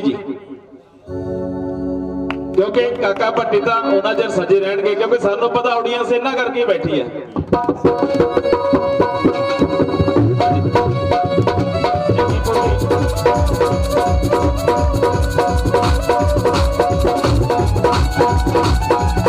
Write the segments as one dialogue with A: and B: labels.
A: ਜੀ। ਕਿਉਂਕਿ ਕਾਕਾ ਭੱਟੀ ਤਾਂ ਉਹਨਾਂ ਚਿਰ ਸਜੇ ਰਹਿਣਗੇ, ਕਿਉਂਕਿ ਸਾਨੂੰ ਪਤਾ ਆਡੀਅנס ਇਹਨਾਂ ਕਰਕੇ ਹੀ ਬੈਠੀ ਹੈ।
B: ਹਲੇ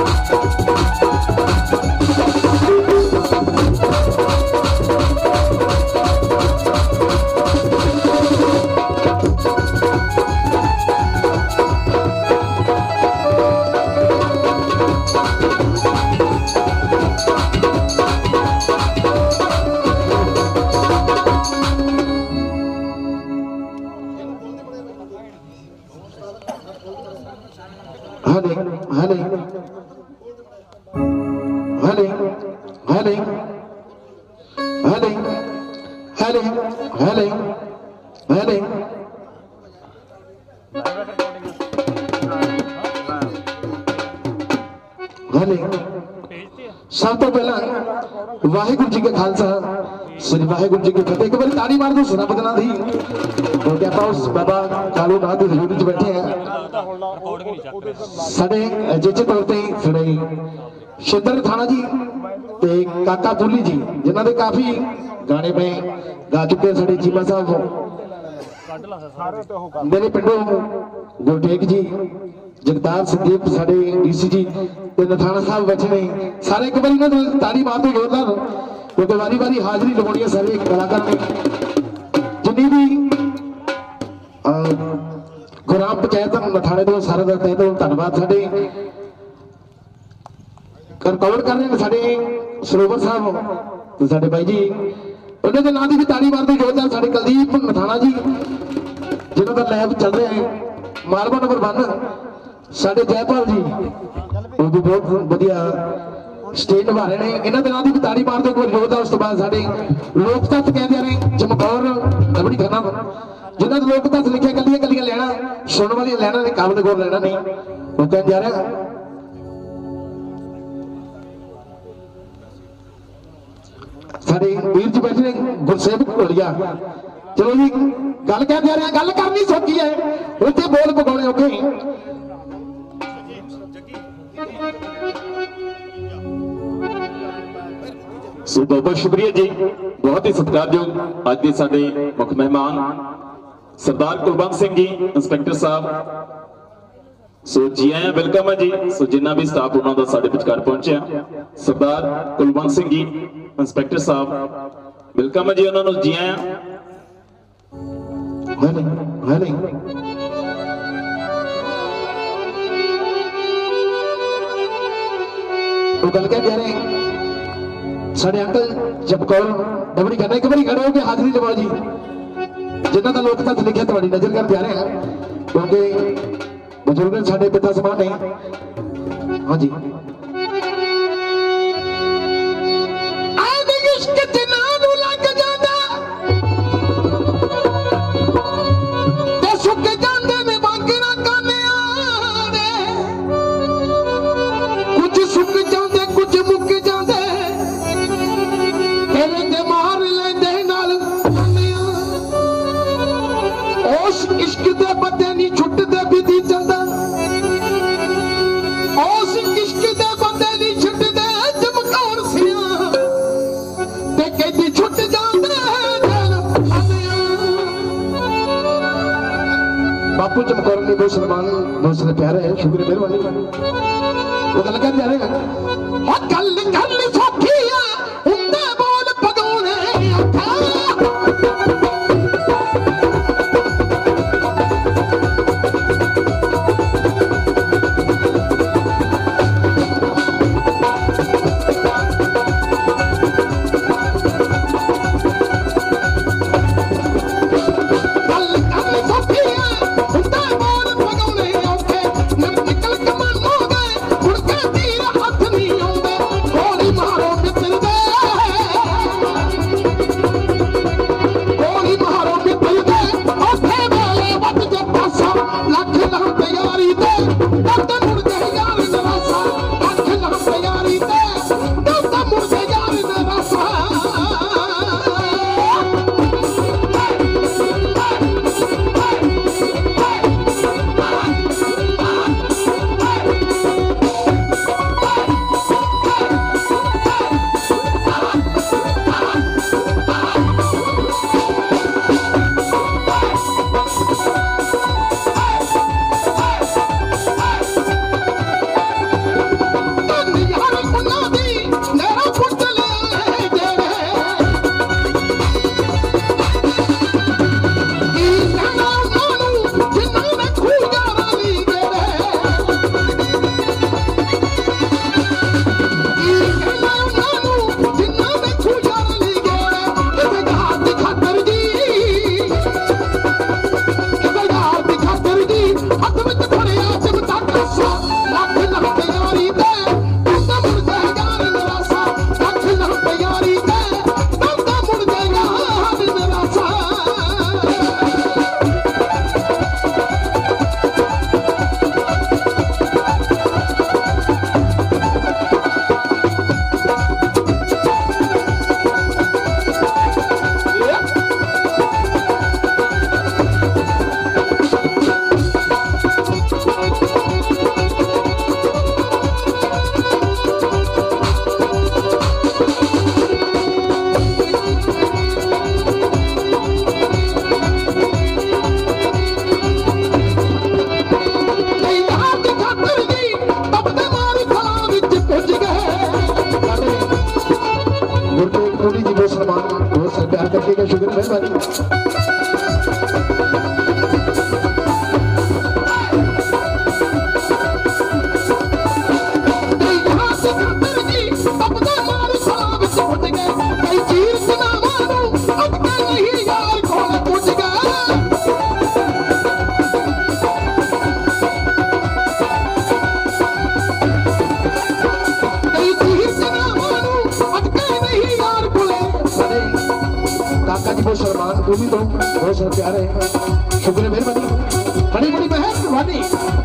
B: हेलो हेलो हेलो हेलो सब तो पहला वाहेगुरु जी का खालसा श्री वाहेगुरु जी की फतेह एक बार ताली मार दो सुना बदना थी और क्या पाउस बाबा कालू नाथ हजूरी जी बैठे हैं सड़े जेचे तौर ते सड़े शेतर थाना जी ਤੇ ਕਾਕਾ ਪੁੱਲੀ ਜੀ ਜਿਨ੍ਹਾਂ ਦੇ ਗਾਣੇ ਪਏ। ਗਾ ਚੁੱਕੇ ਸਾਡੇ ਚੀਮਾ ਸਾਹਿਬ। ਮੇਰੇ ਪਿੰਡੋਂ ਗੁਰਟੇਕ ਜੀ ਜਗਤਾਰ ਸੰਦੀਪ ਸਾਡੇ ਡੀਸੀ ਜੀ ਤੇ ਨਥਾਣਾ ਸਾਹਿਬ ਬੈਠੇ ਨੇ। ਸਾਰੇ ਇੱਕ ਵਾਰੀ ਇਹਨਾਂ ਨੂੰ ਤਾੜੀ ਮਾਰ ਦਿਓ ਜ਼ੋਰਦਾਰ। ਕਿਉਂਕਿ ਵਾਰੀ ਵਾਰੀ ਹਾਜ਼ਰੀ ਲਗਾਉਣੀ ਹੈ ਸਾਰੇ ਕਲਾਕਾਰ ਨੇ। ਜਿੰਨੀ ਵੀ ਅਹ, ਗੁਰਾਮ ਪੰਚਾਇਤ ਨਥਾਣੇ ਤੋਂ ਸਾਰੇ ਦਾ ਤਹਿ ਦਿਲੋਂ ਧੰਨਵਾਦ ਸਾਡੇ। ਕਰ ਕਵਰ ਕਰ ਰਹੇ ਨੇ ਸਾਡੇ ਸਰੋਵਰ ਸਾਹਿਬ ਤੇ ਸਾਡੇ ਬਾਈ ਜੀ। ਉਹਨਾਂ ਦੇ ਨਾਂ ਦੀ ਵੀ ਤਾੜੀ ਮਾਰਦੇ ਜੋਰਦਾਰ, ਸਾਡੇ ਕੁਲਦੀਪ ਨਥਾਣਾ ਜੀ ਜਿਨ੍ਹਾਂ ਦਾ ਲੈਬ ਚੱਲ ਰਿਹਾ ਹੈ। ਮਾਲਵਾ ਨੰਬਰ 1 ਸਾਡੇ ਜੈਪਾਲ ਜੀ। ਉਹ ਵੀ ਬਹੁਤ ਵਧੀਆ ਸਟੇਟ ਨਿਭਾ ਰਹੇ ਨੇ। ਇਹਨਾਂ ਦੇ ਨਾਂ ਦੀ ਵੀ ਤਾੜੀ ਮਾਰਦੇ ਕੋਈ ਜੋਰਦਾਰ, ਉਸ ਤੋਂ ਬਾਅਦ ਸਾਡੇ ਲੋਕ ਤੱਤ ਕਹਿੰਦੇ ਨੇ, ਚਮਕੌਰ ਲਬੜੀ ਖੰਨਾ ਜਿਨ੍ਹਾਂ ਦੇ ਲੋਕ ਤੱਤ ਲਿਖਿਆ ਕੱਲੀਆਂ ਕੱਲੀਆਂ ਲੈਣਾ, ਸੁਣਨ ਵਾਲੀਆਂ ਲੈਣਾ ਨੇ ਕੰਮ ਦੇ ਕੋਲ ਲੈਣਾ ਨਹੀਂ। ਉਹ ਕਹਿੰਦੇ ਜਾ ਰਿਹਾ ਸਾਡੇ ਵੀਰ ਜੀ ਬੈਠੇ ਨੇ ਗੁਰਸੇਵਕ ਢੋਲੀਆ ਚਲੋ ਜੀ ਗੱਲ ਕਹਿੰਦੇ ਆ ਰਹੇ ਗੱਲ ਕਰਨੀ ਸੌਖੀ ਹੈ ਉੱਥੇ ਬੋਲ ਪਕਾਉਣੇ ਔਖੇ
A: ਸੋ ਬਹੁਤ ਬਹੁਤ ਸ਼ੁਕਰੀਆ ਜੀ ਬਹੁਤ ਹੀ ਸਤਿਕਾਰਯੋਗ ਅੱਜ ਦੇ ਸਾਡੇ ਮੁੱਖ ਮਹਿਮਾਨ ਸਰਦਾਰ ਕੁਲਵੰਤ ਸਿੰਘ ਜੀ ਇੰਸਪੈਕਟਰ ਸਾਹਿਬ ਸੋ ਜੀ ਆਇਆਂ ਵੈਲਕਮ ਹੈ ਜੀ ਸੋ ਜਿੰਨਾ ਵੀ ਸਟਾਫ ਉਹਨਾਂ ਦਾ ਸਾਡੇ ਵਿਚਕਾਰ ਪਹੁੰਚਿਆ ਸਰਦਾਰ ਕੁਲਵੰਤ ਸਿੰਘ ਜੀ ਇੰਸਪੈਕਟਰ ਸਾਹਿਬ ਵੈਲਕਮ ਹੈ ਜੀ ਉਹਨਾਂ ਨੂੰ ਜੀ ਆਇਆਂ
B: ਹੈ ਨਹੀਂ ਹੈ ਨਹੀਂ ਉਹ ਗੱਲ ਕਹਿੰਦੇ ਆ ਰਹੇ ਸਾਡੇ ਅੰਕਲ ਜਪਕੌਰ ਡਬੜੀ ਕਹਿੰਦਾ ਇੱਕ ਵਾਰੀ ਖੜੇ ਹੋ ਕੇ ਹਾਜ਼ਰੀ ਲਵਾਓ ਜੀ ਜਿਨ੍ਹਾਂ ਦਾ ਲੋਕ ਤੱਤ ਲਿਖਿਆ ਤੁਹਾਡੀ ਨਜ਼ਰ ਕਰਦੇ ਆ ਰਹੇ ਹਾਂ ਕਿਉਂਕਿ ਬਜ਼ੁਰਗ ਸਾਡੇ ਪਿਤਾ ਸਮਾਨ ਨਹੀਂ। ਹਾਂਜੀ। ਆਦੇ ਇਸ਼ਕ ਤੇ लिए बहुत सलमान बहुत सारे प्यारा है शुक्र मेहरबानी वो गल कर जा रहे हैं कल गल सखिया Пока. भगवान तो बहुत तुम हो सकते आ रहे शुक्र मेहरबानी बड़ी बड़ी